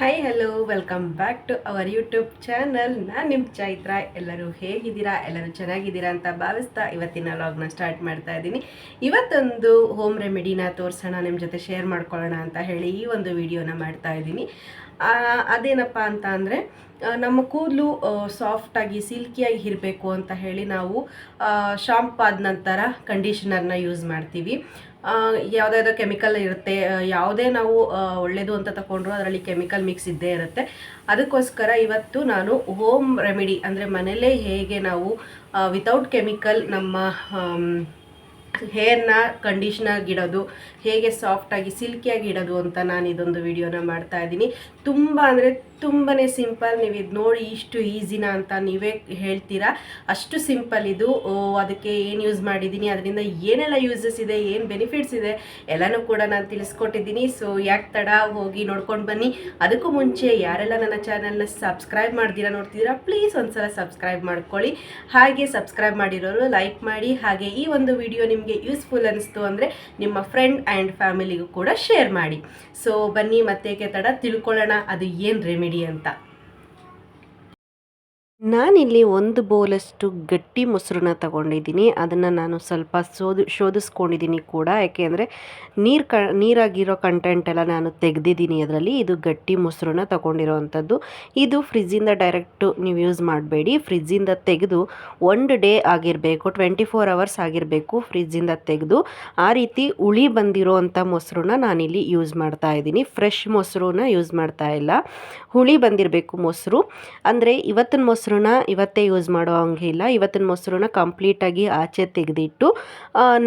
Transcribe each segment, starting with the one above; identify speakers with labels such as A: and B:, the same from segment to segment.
A: Hi hello welcome back to our YouTube channel ನಾನು ನಿಮ್ಮ ಚೈತ್ರ. ಎಲ್ಲರೂ ಹೇಗಿದ್ದೀರಾ? ಎಲ್ಲರೂ ಚೆನ್ನಾಗಿದ್ದೀರಾ ಅಂತ ಭಾವಿಸ್ತಾ ಇವತ್ತಿನ ವ್ಲಾಗ್ನ ಸ್ಟಾರ್ಟ್ ಮಾಡ್ತಾ ಇದ್ದೀನಿ. ಇವತ್ತೊಂದು ಹೋಮ್ ರೆಮಿಡಿನ ತೋರಿಸೋಣ ನಿಮ್ಮ ಜೊತೆ ಶೇರ್ ಮಾಡ್ಕೊಳ್ಳೋಣ ಅಂತ ಹೇಳಿ ಈ ಒಂದು ವಿಡಿಯೋನ ಮಾಡ್ತಾ ಇದ್ದೀನಿ. ಅದೇನಪ್ಪ ಅಂತ ಅಂದರೆ ನಮ್ಮ ಕೂದಲು ಸಾಫ್ಟಾಗಿ ಸಿಲ್ಕಿಯಾಗಿ ಇರಬೇಕು ಅಂತ ಹೇಳಿ ನಾವು ಶಾಂಪ್ ಆದ ನಂತರ ಕಂಡೀಷನರ್ನ ಯೂಸ್ ಮಾಡ್ತೀವಿ. ಯಾವುದಾದ್ರು ಕೆಮಿಕಲ್ ಇರುತ್ತೆ ಯಾವುದೇ ನಾವು ಒಳ್ಳೆಯದು ಅಂತ ತಗೊಂಡ್ರು ಅದರಲ್ಲಿ ಕೆಮಿಕಲ್ ಮಿಕ್ಸ್ ಇದ್ದೇ ಇರುತ್ತೆ. ಅದಕ್ಕೋಸ್ಕರ ಇವತ್ತು ನಾನು ಹೋಮ್ ರೆಮಿಡಿ ಅಂದರೆ ಮನೆಯಲ್ಲೇ ಹೇಗೆ ನಾವು ವಿತೌಟ್ ಕೆಮಿಕಲ್ ನಮ್ಮ ಹೇರ್ನ ಕಂಡೀಷ್ನರ್ಗೆ ಇಡೋದು ಹೇಗೆ ಸಾಫ್ಟಾಗಿ ಸಿಲ್ಕಿಯಾಗಿ ಇಡೋದು ಅಂತ ನಾನು ಇದೊಂದು ವಿಡಿಯೋನ ಮಾಡ್ತಾ ಇದ್ದೀನಿ. ತುಂಬ ಅಂದರೆ ತುಂಬಾ ಸಿಂಪಲ್, ನೀವು ಇದು ನೋಡಿ ಇಷ್ಟು ಈಸಿನಾ ಅಂತ ನೀವೇ ಹೇಳ್ತೀರಾ? ಅಷ್ಟು ಸಿಂಪಲ್ ಇದು. ಅದಕ್ಕೆ ಏನು ಯೂಸ್ ಮಾಡಿದ್ದೀನಿ, ಅದರಿಂದ ಏನೆಲ್ಲ ಯೂಸಸ್ ಇದೆ, ಏನು ಬೆನಿಫಿಟ್ಸ್ ಇದೆ, ಎಲ್ಲನೂ ಕೂಡ ನಾನು ತಿಳಿಸ್ಕೊಟ್ಟಿದ್ದೀನಿ. ಸೊ, ಯಾಕೆ ತಡ? ಹೋಗಿ ನೋಡ್ಕೊಂಡು ಬನ್ನಿ. ಅದಕ್ಕೂ ಮುಂಚೆ ಯಾರೆಲ್ಲ ನನ್ನ ಚಾನಲ್ನ ಸಬ್ಸ್ಕ್ರೈಬ್ ಮಾಡ್ತೀರಾ ನೋಡ್ತಿದ್ದೀರಾ ಪ್ಲೀಸ್ ಒಂದ್ಸಲ ಸಬ್ಸ್ಕ್ರೈಬ್ ಮಾಡ್ಕೊಳ್ಳಿ. ಹಾಗೆ ಸಬ್ಸ್ಕ್ರೈಬ್ ಮಾಡಿರೋರು ಲೈಕ್ ಮಾಡಿ, ಹಾಗೆ ಈ ಒಂದು ವಿಡಿಯೋ ನಿಮಗೆ ಯೂಸ್ಫುಲ್ ಅನಿಸ್ತು ಅಂದರೆ ನಿಮ್ಮ ಫ್ರೆಂಡ್ ಆ್ಯಂಡ್ ಫ್ಯಾಮಿಲಿಗೂ ಕೂಡ ಶೇರ್ ಮಾಡಿ. ಸೊ ಬನ್ನಿ ಮತ್ತೆ ತಡ ತಿಳ್ಕೊಳ್ಳೋಣ ಅದು ಏನು ರೆಮಿಡಿ ಅಂತ. ನಾನಿಲ್ಲಿ ಒಂದು ಬೌಲಷ್ಟು ಗಟ್ಟಿ ಮೊಸರನ್ನ ತಗೊಂಡಿದ್ದೀನಿ. ಅದನ್ನು ನಾನು ಸ್ವಲ್ಪ ಸೋದು ಶೋಧಿಸ್ಕೊಂಡಿದ್ದೀನಿ ಕೂಡ. ಯಾಕೆಂದರೆ ನೀರು ಕ, ನೀರಾಗಿರೋ ಕಂಟೆಂಟ್ ಎಲ್ಲ ನಾನು ತೆಗೆದಿದ್ದೀನಿ ಅದರಲ್ಲಿ ಇದು ಗಟ್ಟಿ ಮೊಸರನ್ನ ತಗೊಂಡಿರೋವಂಥದ್ದು ಇದು ಫ್ರಿಜ್ಜಿಂದ ಡೈರೆಕ್ಟು ನೀವು ಯೂಸ್ ಮಾಡಬೇಡಿ. ಫ್ರಿಜ್ಜಿಂದ ತೆಗೆದು ಒಂದು ಡೇ ಆಗಿರಬೇಕು ಟ್ವೆಂಟಿ ಫೋರ್ ಅವರ್ಸ್ ಆಗಿರಬೇಕು ಫ್ರಿಜ್ಜಿಂದ ತೆಗೆದು. ಆ ರೀತಿ ಉಳಿ ಬಂದಿರೋವಂಥ ಮೊಸರನ್ನ ನಾನಿಲ್ಲಿ ಯೂಸ್ ಮಾಡ್ತಾ ಇದ್ದೀನಿ. ಫ್ರೆಶ್ ಮೊಸರನ್ನ ಯೂಸ್ ಮಾಡ್ತಾ ಇಲ್ಲ. ಹುಳಿ ಬಂದಿರಬೇಕು ಮೊಸರು. ಅಂದರೆ ಇವತ್ತಿನ ಮೊಸರನ್ನ ಇವತ್ತೇ ಯೂಸ್ ಮಾಡೋ ಹಂಗಿಲ್ಲ ಇವತ್ತಿನ ಮೊಸರನ್ನ ಕಂಪ್ಲೀಟಾಗಿ ಆಚೆ ತೆಗೆದಿಟ್ಟು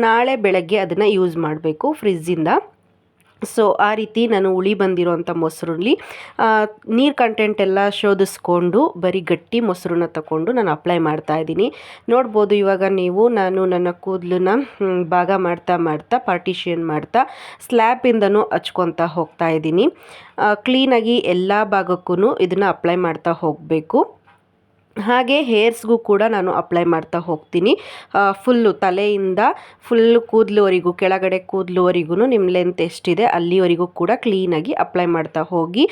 A: ನಾಳೆ ಬೆಳಗ್ಗೆ ಅದನ್ನು ಯೂಸ್ ಮಾಡಬೇಕು ಫ್ರಿಜ್ಜಿಂದ ಸೊ ಆ ರೀತಿ ನಾನು ಉಳಿ ಬಂದಿರೋವಂಥ ಮೊಸರಲ್ಲಿ ನೀರು ಕಂಟೆಂಟ್ ಎಲ್ಲ ಶೋಧಿಸ್ಕೊಂಡು, ಬರೀ ಗಟ್ಟಿ ಮೊಸರನ್ನ ತಗೊಂಡು ನಾನು ಅಪ್ಲೈ ಮಾಡ್ತಾ ಇದ್ದೀನಿ. ನೋಡ್ಬೋದು ಇವಾಗ ನೀವು, ನಾನು ನನ್ನ ಕೂದಲನ್ನ ಭಾಗ ಮಾಡ್ತಾ ಮಾಡ್ತಾ ಪಾರ್ಟಿಷಿಯನ್ ಮಾಡ್ತಾ ಸ್ಲ್ಯಾಬಿಂದನೂ ಹಚ್ಕೊತಾ ಹೋಗ್ತಾ ಇದ್ದೀನಿ. ಕ್ಲೀನಾಗಿ ಎಲ್ಲ ಭಾಗಕ್ಕೂ ಇದನ್ನು ಅಪ್ಲೈ ಮಾಡ್ತಾ ಹೋಗಬೇಕು. ಹಾಗೆ ಹೇರ್ಸ್ಗೂ ಕೂಡ ನಾನು ಅಪ್ಲೈ ಮಾಡ್ತಾ ಹೋಗ್ತೀನಿ. ಫುಲ್ಲು ತಲೆಯಿಂದ ಫುಲ್ಲು ಕೂದಲುವರೆಗೂ, ಕೆಳಗಡೆ ಕೂದಲುವರೆಗೂ ನಿಮ್ಮ ಲೆಂತ್ ಎಷ್ಟಿದೆ ಅಲ್ಲಿವರೆಗೂ ಕೂಡ ಕ್ಲೀನಾಗಿ ಅಪ್ಲೈ ಮಾಡ್ತಾ ಹೋಗಿ.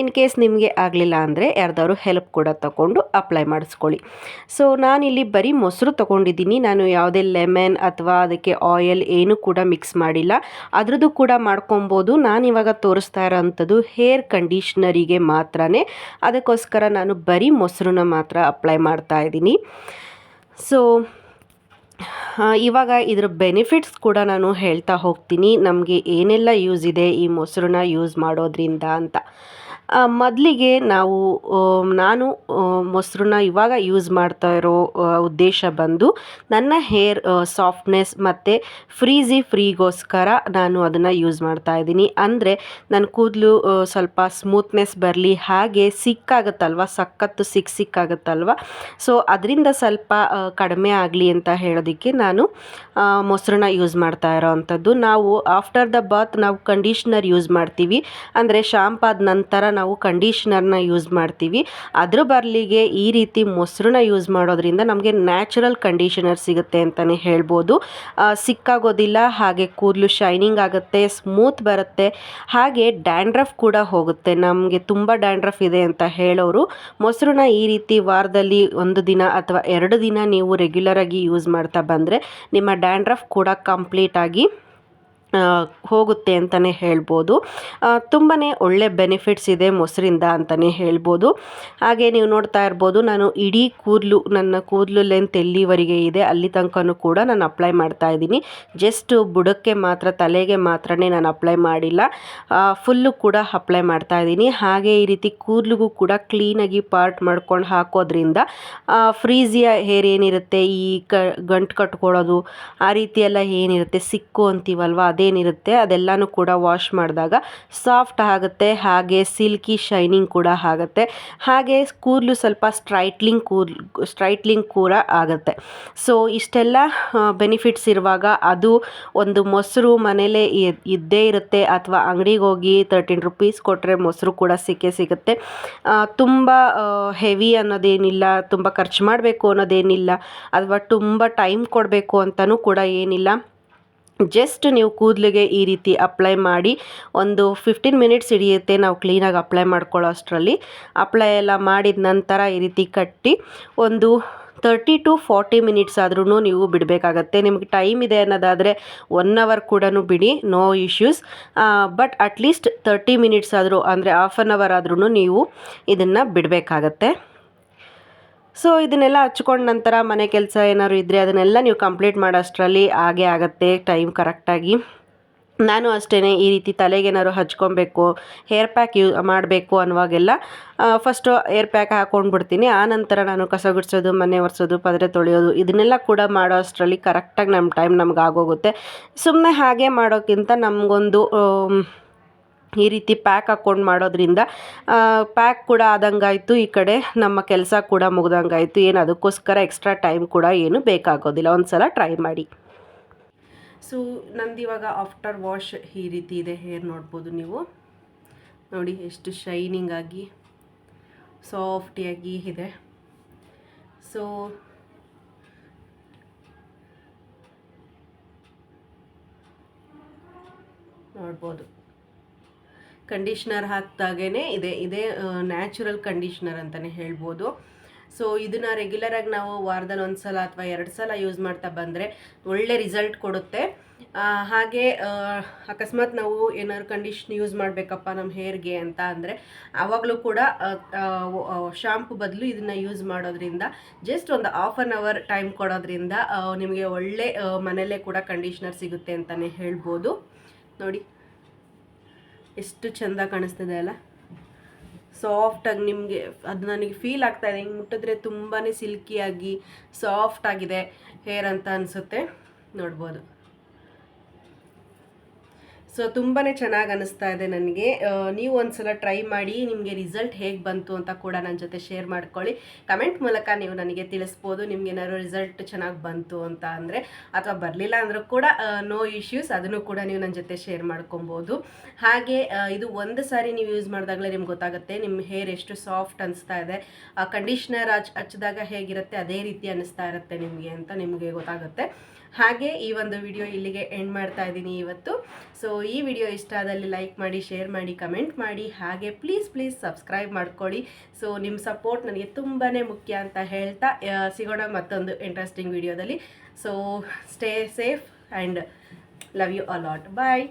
A: ಇನ್ ಕೇಸ್ ನಿಮಗೆ ಆಗಲಿಲ್ಲ ಅಂದರೆ ಯಾರ್ದಾದ್ರು ಹೆಲ್ಪ್ ಕೂಡ ತಗೊಂಡು ಅಪ್ಲೈ ಮಾಡಿಸ್ಕೊಳ್ಳಿ. ಸೊ ನಾನಿಲ್ಲಿ ಬರೀ ಮೊಸರು ತೊಗೊಂಡಿದ್ದೀನಿ. ನಾನು ಯಾವುದೇ ಲೆಮನ್ ಅಥವಾ ಅದಕ್ಕೆ ಆಯಿಲ್ ಏನು ಕೂಡ ಮಿಕ್ಸ್ ಮಾಡಿಲ್ಲ. ಅದರದ್ದು ಕೂಡ ಮಾಡ್ಕೊಬೋದು. ನಾನಿವಾಗ ತೋರಿಸ್ತಾ ಇರೋಂಥದ್ದು ಹೇರ್ ಕಂಡೀಷ್ನರಿಗೆ ಮಾತ್ರನೇ. ಅದಕ್ಕೋಸ್ಕರ ನಾನು ಬರೀ ಮೊಸರನ್ನ ಅಪ್ಲೈ ಮಾಡ್ತಾ ಇದ್ದೀನಿ. ಸೊ ಇವಾಗ ಇದ್ರ ಬೆನಿಫಿಟ್ಸ್ ಕೂಡ ನಾನು ಹೇಳ್ತಾ ಹೋಗ್ತೀನಿ. ನಮಗೆ ಏನೆಲ್ಲ ಯೂಸ್ ಇದೆ ಈ ಮೊಸರನ್ನ ಯೂಸ್ ಮಾಡೋದ್ರಿಂದ ಅಂತ. ಮೊದಲಿಗೆ ನಾವು ನಾನು ಮೊಸರನ್ನ ಇವಾಗ ಯೂಸ್ ಮಾಡ್ತಾ ಇರೋ ಉದ್ದೇಶ ಬಂದು ನನ್ನ ಹೇರ್ ಸಾಫ್ಟ್ನೆಸ್ ಮತ್ತು ಫ್ರೀಜಿ ಫ್ರೀಗೋಸ್ಕರ ನಾನು ಅದನ್ನು ಯೂಸ್ ಮಾಡ್ತಾ ಇದ್ದೀನಿ. ಅಂದರೆ ನನ್ನ ಕೂದಲು ಸ್ವಲ್ಪ ಸ್ಮೂತ್ನೆಸ್ ಬರಲಿ ಹಾಗೆ ಸಿಕ್ಕಾಗುತ್ತಲ್ವ? ಸಖತ್ತು ಸಿಕ್ ಸಿಕ್ಕಾಗುತ್ತಲ್ವ? ಸೊ ಅದರಿಂದ ಸ್ವಲ್ಪ ಕಡಿಮೆ ಆಗಲಿ ಅಂತ ಹೇಳೋದಕ್ಕೆ ನಾನು ಮೊಸರನ್ನ ಯೂಸ್ ಮಾಡ್ತಾ ಇರೋವಂಥದ್ದು ನಾವು ಆಫ್ಟರ್ ದ ಬಾತ್ ನಾವು ಕಂಡೀಷ್ನರ್ ಯೂಸ್ ಮಾಡ್ತೀವಿ. ಅಂದರೆ ಶಾಂಪಾದ ನಂತರ ನಾವು ಕಂಡೀಷ್ನರ್ನ ಯೂಸ್ ಮಾಡ್ತೀವಿ. ಅದ್ರ ಬರಲಿಗೆ ಈ ರೀತಿ ಮೊಸರನ್ನ ಯೂಸ್ ಮಾಡೋದ್ರಿಂದ ನಮಗೆ ನ್ಯಾಚುರಲ್ ಕಂಡೀಷನರ್ ಸಿಗುತ್ತೆ ಅಂತಲೇ ಹೇಳ್ಬೋದು. ಸಿಕ್ಕಾಗೋದಿಲ್ಲ, ಹಾಗೆ ಕೂದಲು ಶೈನಿಂಗ್ ಆಗುತ್ತೆ, ಸ್ಮೂತ್ ಬರುತ್ತೆ, ಹಾಗೆ ಡ್ಯಾಂಡ್ರಫ್ ಕೂಡ ಹೋಗುತ್ತೆ. ನಮಗೆ ತುಂಬ ಡ್ಯಾಂಡ್ರಫ್ ಇದೆ ಅಂತ ಹೇಳೋರು. ಮೊಸರನ್ನ ಈ ರೀತಿ ವಾರದಲ್ಲಿ ಒಂದು ದಿನ ಅಥವಾ ಎರಡು ದಿನ ನೀವು ರೆಗ್ಯುಲರಾಗಿ ಯೂಸ್ ಮಾಡ್ತಾ ಬಂದರೆ ನಿಮ್ಮ ಡ್ಯಾಂಡ್ರಫ್ ಕೂಡ ಕಂಪ್ಲೀಟಾಗಿ ಹೋಗುತ್ತೆ ಅಂತಲೇ ಹೇಳ್ಬೋದು. ತುಂಬಾ ಒಳ್ಳೆ ಬೆನಿಫಿಟ್ಸ್ ಇದೆ ಮೊಸರಿಂದ ಅಂತಲೇ ಹೇಳ್ಬೋದು. ಹಾಗೆ ನೀವು ನೋಡ್ತಾ ಇರ್ಬೋದು, ನಾನು ಇಡೀ ಕೂದಲು, ನನ್ನ ಕೂದಲು ಲೆಂತ್ ಎಲ್ಲಿವರೆಗೆ ಇದೆ ಅಲ್ಲಿ ತನಕನೂ ಕೂಡ ನಾನು ಅಪ್ಲೈ ಮಾಡ್ತಾ ಇದ್ದೀನಿ. ಜಸ್ಟ್ ಬುಡಕ್ಕೆ ಮಾತ್ರ, ತಲೆಗೆ ಮಾತ್ರನೇ ನಾನು ಅಪ್ಲೈ ಮಾಡಿಲ್ಲ. ಫುಲ್ಲು ಕೂಡ ಅಪ್ಲೈ ಮಾಡ್ತಾ ಇದ್ದೀನಿ. ಹಾಗೆ ಈ ರೀತಿ ಕೂದಲಿಗೂ ಕೂಡ ಕ್ಲೀನಾಗಿ ಪಾರ್ಟ್ ಮಾಡ್ಕೊಂಡು ಹಾಕೋದ್ರಿಂದ ಫ್ರೀಜಿಯ ಹೇರ್ ಏನಿರುತ್ತೆ, ಈ ಕ, ಗಂಟು ಕಟ್ಕೊಳ್ಳೋದು, ಆ ರೀತಿ ಎಲ್ಲ ಏನಿರುತ್ತೆ, ಸಿಕ್ಕು ಅಂತೀವಲ್ವ? ಅದೇನಿರುತ್ತೆ ಅದೆಲ್ಲಾನು ಕೂಡ ವಾಶ್ ಮಾಡಿದಾಗ ಸಾಫ್ಟ್ ಆಗುತ್ತೆ, ಹಾಗೆ ಸಿಲ್ಕಿ ಶೈನಿಂಗ್ ಕೂಡ ಆಗುತ್ತೆ. ಹಾಗೆ ಕೂದಲು ಸ್ವಲ್ಪ ಸ್ಟ್ರೈಟ್ಲಿಂಗ್ ಕೂದಲು ಸ್ಟ್ರೈಟ್ಲಿಂಗ್ ಕೂಡ ಆಗುತ್ತೆ. ಸೊ ಇಷ್ಟೆಲ್ಲ ಬೆನಿಫಿಟ್ಸ್ ಇರುವಾಗ ಅದು ಒಂದು ಮೊಸರು ಮನೇಲೇ ಇದ್ದೇ ಇರುತ್ತೆ ಅಥವಾ ಅಂಗಡಿಗೆ ಹೋಗಿ ತರ್ಟೀನ್ ರುಪೀಸ್ ಕೊಟ್ಟರೆ ಮೊಸರು ಕೂಡ ಸಿಕ್ಕೇ ಸಿಗುತ್ತೆ. ತುಂಬ ಹೆವಿ ಅನ್ನೋದೇನಿಲ್ಲ, ತುಂಬ ಖರ್ಚು ಮಾಡಬೇಕು ಅನ್ನೋದೇನಿಲ್ಲ, ಅಥವಾ ತುಂಬ ಟೈಮ್ ಕೊಡಬೇಕು ಅಂತಲೂ ಕೂಡ ಏನಿಲ್ಲ. ಜಸ್ಟ್ ನೀವು ಕೂದಲಿಗೆ ಈ ರೀತಿ ಅಪ್ಲೈ ಮಾಡಿ ಒಂದು ಫಿಫ್ಟೀನ್ ಮಿನಿಟ್ಸ್ ಹಿಡಿಯುತ್ತೆ ನಾವು ಕ್ಲೀನಾಗಿ ಅಪ್ಲೈ ಮಾಡ್ಕೊಳ್ಳೋ ಅಷ್ಟರಲ್ಲಿ. ಅಪ್ಲೈ ಎಲ್ಲ ಮಾಡಿದ ನಂತರ ಈ ರೀತಿ ಕಟ್ಟಿ ಒಂದು ತರ್ಟಿ ಟು ಫಾರ್ಟಿ ಮಿನಿಟ್ಸ್ ಆದ್ರೂ ನೀವು ಬಿಡಬೇಕಾಗತ್ತೆ. ನಿಮಗೆ ಟೈಮ್ ಇದೆ ಅನ್ನೋದಾದರೆ ಒನ್ ಅವರ್ ಕೂಡ ಬಿಡಿ no issues but at least thirty minutes ಆದರೂ ಅಂದರೆ ಹಾಫ್ ಆನ್ ಅವರ್ ಆದ್ರೂ ನೀವು ಇದನ್ನು ಬಿಡಬೇಕಾಗತ್ತೆ. ಸೊ ಇದನ್ನೆಲ್ಲ ಹಚ್ಕೊಂಡ ನಂತರ ಮನೆ ಕೆಲಸ ಏನಾದ್ರು ಇದ್ದರೆ ಅದನ್ನೆಲ್ಲ ನೀವು ಕಂಪ್ಲೀಟ್ ಮಾಡೋಷ್ಟರಲ್ಲಿ ಹಾಗೆ ಆಗುತ್ತೆ ಟೈಮ್ ಕರೆಕ್ಟಾಗಿ ನಾನು ಅಷ್ಟೇ ಈ ರೀತಿ ತಲೆಗೇನಾದ್ರು ಹಚ್ಕೊಬೇಕು ಹೇರ್ ಪ್ಯಾಕ್ ಯೂ ಮಾಡಬೇಕು ಅನ್ನುವಾಗೆಲ್ಲ ಫಸ್ಟು ಏರ್ ಪ್ಯಾಕ್ ಹಾಕ್ಕೊಂಡು ಬಿಡ್ತೀನಿ ಆ ನಂತರ ನಾನು ಕಸ ಗುಡಿಸೋದು, ಮನೆ ಒರೆಸೋದು, ಪದರೆ ತೊಳೆಯೋದು, ಇದನ್ನೆಲ್ಲ ಕೂಡ ಮಾಡೋ ಅಷ್ಟರಲ್ಲಿ ಕರೆಕ್ಟಾಗಿ ನಮ್ಮ ಟೈಮ್ ನಮ್ಗೆ ಆಗೋಗುತ್ತೆ. ಸುಮ್ಮನೆ ಹಾಗೆ ಮಾಡೋಕ್ಕಿಂತ ನಮಗೊಂದು ಈ ರೀತಿ ಪ್ಯಾಕ್ ಹಾಕ್ಕೊಂಡು ಮಾಡೋದ್ರಿಂದ ಪ್ಯಾಕ್ ಕೂಡ ಆದಂಗಾಯಿತು. ಈ ಕಡೆ ನಮ್ಮ ಕೆಲಸ ಕೂಡ ಮುಗ್ದಂಗಾಯಿತು. ಏನು ಅದಕ್ಕೋಸ್ಕರ ಎಕ್ಸ್ಟ್ರಾ ಟೈಮ್ ಕೂಡ ಏನು ಬೇಕಾಗೋದಿಲ್ಲ. ಒಂದು ಸಲ ಟ್ರೈ ಮಾಡಿ. ಸೊ ನಂದು ಇವಾಗ ಆಫ್ಟರ್ ವಾಶ್ ಈ ರೀತಿ ಇದೆ. ಹೇರ್ ನೋಡ್ಬೋದು ನೀವು. ನೋಡಿ, ಎಷ್ಟು ಶೈನಿಂಗ್ ಆಗಿ ಸಾಫ್ಟಿಯಾಗಿ ಇದೆ. ಸೊ ನೋಡ್ಬೋದು. ಕಂಡೀಷ್ನರ್ ಹಾಕಿದಾಗೇ ಇದೆ, ಇದೇ ನ್ಯಾಚುರಲ್ ಕಂಡೀಷ್ನರ್ ಅಂತಲೇ ಹೇಳ್ಬೋದು. ಸೊ ಇದನ್ನು ರೆಗ್ಯುಲರಾಗಿ ನಾವು ವಾರದಲ್ಲಿ ಒಂದು ಸಲ ಅಥವಾ ಎರಡು ಸಲ ಯೂಸ್ ಮಾಡ್ತಾ ಬಂದರೆ ಒಳ್ಳೆ ರಿಸಲ್ಟ್ ಕೊಡುತ್ತೆ. ಹಾಗೆ ಅಕಸ್ಮಾತ್ ನಾವು ಏನಾದ್ರು ಕಂಡೀಷ್ನ್ ಯೂಸ್ ಮಾಡಬೇಕಪ್ಪ ನಮ್ಮ ಹೇರ್ಗೆ ಅಂತ ಅಂದರೆ ಆವಾಗಲೂ ಕೂಡ ಶಾಂಪು ಬದಲು ಇದನ್ನು ಯೂಸ್ ಮಾಡೋದ್ರಿಂದ ಜಸ್ಟ್ ಒಂದು ಆಫ್ ಆನ್ ಅವರ್ ಟೈಮ್ ಕೊಡೋದ್ರಿಂದ ನಿಮಗೆ ಒಳ್ಳೆ ಮನೆಯಲ್ಲೇ ಕೂಡ ಕಂಡೀಷ್ನರ್ ಸಿಗುತ್ತೆ ಅಂತಲೇ ಹೇಳ್ಬೋದು. ನೋಡಿ. ಎಷ್ಟು ಚೆಂದ ಕಾಣಿಸ್ತಿದೆ ಅಲ್ಲ? ಸಾಫ್ಟಾಗಿ ನಿಮಗೆ ಅದು ನನಗೆ ಫೀಲ್ ಆಗ್ತಾ ಇದೆ. ಹಿಂಗೆ ಮುಟ್ಟಿದ್ರೆ ತುಂಬಾ ಸಿಲ್ಕಿಯಾಗಿ ಸಾಫ್ಟಾಗಿದೆ ಹೇರ್ ಅಂತ ಅನಿಸುತ್ತೆ. ನೋಡ್ಬೋದು. ಸೊ ತುಂಬಾ ಚೆನ್ನಾಗಿ ಅನಿಸ್ತಾ ಇದೆ ನನಗೆ. ನೀವು ಒಂದ್ಸಲ ಟ್ರೈ ಮಾಡಿ, ನಿಮಗೆ ರಿಸಲ್ಟ್ ಹೇಗೆ ಬಂತು ಅಂತ ಕೂಡ ನನ್ನ ಜೊತೆ ಶೇರ್ ಮಾಡ್ಕೊಳ್ಳಿ. ಕಮೆಂಟ್ ಮೂಲಕ ನೀವು ನನಗೆ ತಿಳಿಸ್ಬೋದು ನಿಮ್ಗೆ ಏನಾದ್ರು ರಿಸಲ್ಟ್ ಚೆನ್ನಾಗಿ ಬಂತು ಅಂತ ಅಂದರೆ, ಅಥವಾ ಬರಲಿಲ್ಲ ಅಂದರೂ ಕೂಡ ನೋ ಇಶ್ಯೂಸ್ ಅದನ್ನು ಕೂಡ ನೀವು ನನ್ನ ಜೊತೆ ಶೇರ್ ಮಾಡ್ಕೊಬೋದು. ಹಾಗೆ ಇದು ಒಂದು ಸಾರಿ ನೀವು ಯೂಸ್ ಮಾಡಿದಾಗಲೇ ನಿಮ್ಗೆ ಗೊತ್ತಾಗುತ್ತೆ ನಿಮ್ಮ ಹೇರ್ ಎಷ್ಟು ಸಾಫ್ಟ್ ಅನಿಸ್ತಾ ಇದೆ ಕಂಡೀಷ್ನರ್ ಹಚ್ ಹಚ್ಚಿದಾಗ ಹೇಗಿರುತ್ತೆ, ಅದೇ ರೀತಿ ಅನಿಸ್ತಾ ಇರುತ್ತೆ ನಿಮಗೆ ಅಂತ ನಿಮಗೆ ಗೊತ್ತಾಗುತ್ತೆ. ಹಾಗೆ ಈ ಒಂದು ವಿಡಿಯೋ ಇಲ್ಲಿಗೆ ಎಂಡ್ ಮಾಡ್ತಾ ಇದ್ದೀನಿ ಇವತ್ತು. ಸೊ ಈ ವಿಡಿಯೋ ಇಷ್ಟ ಆದಲ್ಲಿ ಲೈಕ್ ಮಾಡಿ ಶೇರ್ ಮಾಡಿ ಕಮೆಂಟ್ ಮಾಡಿ, ಹಾಗೆ ಪ್ಲೀಸ್ ಪ್ಲೀಸ್ ಸಬ್ಸ್ಕ್ರೈಬ್ ಮಾಡ್ಕೊಳ್ಳಿ. ಸೊ ನಿಮ್ಮ ಸಪೋರ್ಟ್ ನನಗೆ ತುಂಬಾ ಮುಖ್ಯ ಅಂತ ಹೇಳ್ತಾ ಸಿಗೋಣ ಮತ್ತೊಂದು ಇಂಟ್ರೆಸ್ಟಿಂಗ್ ವಿಡಿಯೋದಲ್ಲಿ so stay safe and love you a lot bye